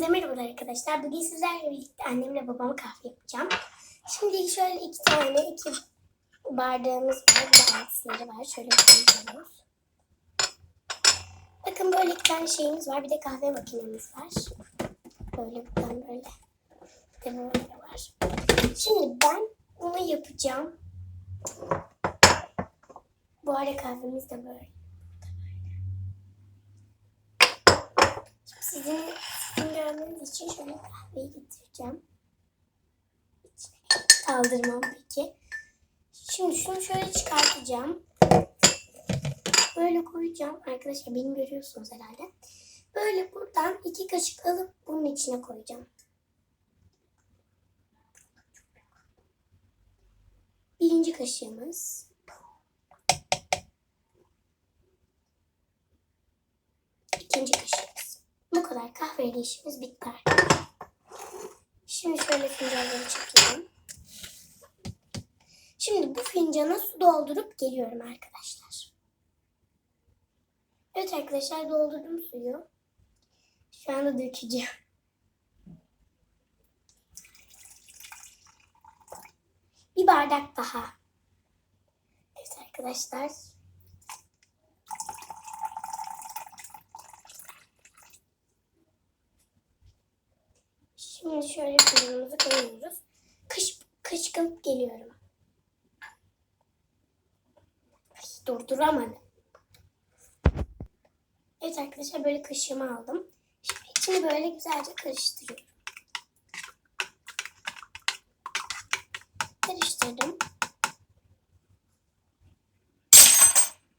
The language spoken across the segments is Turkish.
Hepinize merhaba arkadaşlar. Bugün sizlerle birlikte annemle babama kahve yapacağım. Şimdi şöyle iki tane, iki bardağımız var. Bir de var. Şöyle koyuyoruz. Bakın böyle iki tane şeyimiz var. Bir de kahve makinemiz var. Böyle buradan böyle. Bir de böyle var. Şimdi ben bunu yapacağım. Bu arada kahvemiz de böyle. Sizin görmeniz için şöyle kahveyi getireceğim. Kaldırmam peki. Şimdi şunu şöyle çıkartacağım. Böyle koyacağım. Arkadaşlar beni görüyorsunuz herhalde. Böyle buradan iki kaşık alıp bunun içine koyacağım. Birinci kaşığımız. İkinci kaşığımız. Bu kadar kahveyle işimiz bitti arkadaşlar. Şimdi şöyle fincanları çekeyim. Şimdi bu fincana su doldurup geliyorum arkadaşlar. Evet arkadaşlar doldurdum suyu. Şu anda dökeceğim. Bir bardak daha. Evet arkadaşlar. Şimdi şöyle kuyruğumuzu koyuyoruz. Kış, kışkılıp geliyorum. Ay, durduramadım. Evet arkadaşlar böyle kaşığımı aldım. Şimdi içini böyle güzelce karıştırıyorum. Karıştırdım.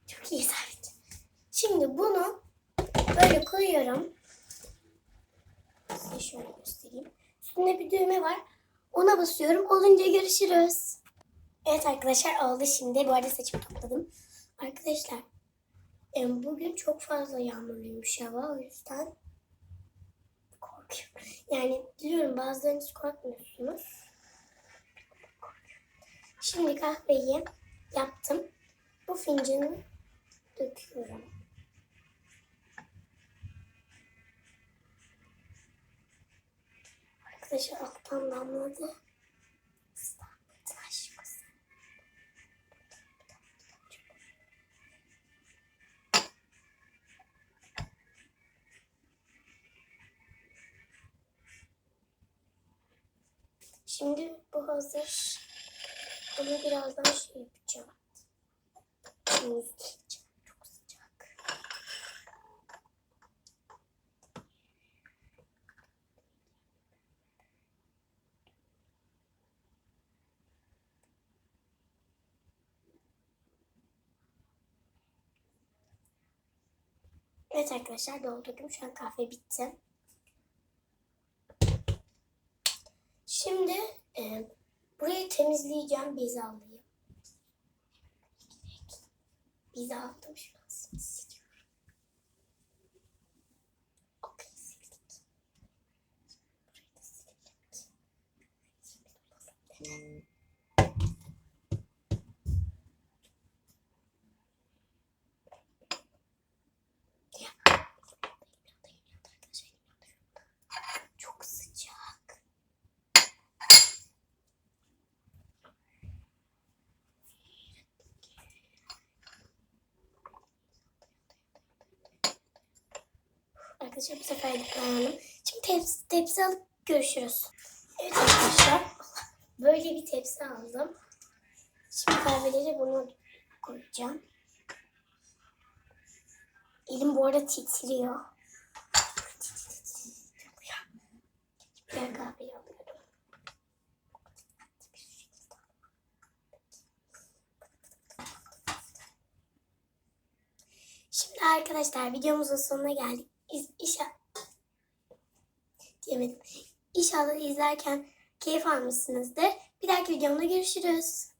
Çok iyi sabit. Şimdi bunu böyle koyuyorum. Size şöyle göstereyim. Üstünde bir düğme var. Ona basıyorum. Olunca görüşürüz. Evet arkadaşlar oldu şimdi. Bu arada saçımı topladım. Arkadaşlar bugün çok fazla yağmurluymuş hava. O yüzden korkuyorum. Yani biliyorum bazılarınız korkmuyorsunuz. Şimdi kahveyi yaptım. Bu fincanı döküyorum. Arkadaşlar alttan damladı. Taş mısın? Şimdi bu hazır. Onu birazdan şey yapacağım. Muz Evet arkadaşlar doldurdum. Şu an kahve bitti. Şimdi e, burayı temizleyeceğim. Bez alayım. Bez aldım şu an siliyorum. Arkadaşlar bu sefer de dayandım. Şimdi tepsi, tepsi alıp görüşürüz. Evet arkadaşlar. Böyle bir tepsi aldım. Şimdi kahveleri bunu koyacağım. Elim bu arada titriyor. Diğer kahveyi alıyorum. Şimdi arkadaşlar videomuzun sonuna geldik. İz, inşa... diyemedim. İnşallah izlerken keyif almışsınızdır. Bir dahaki videomda görüşürüz.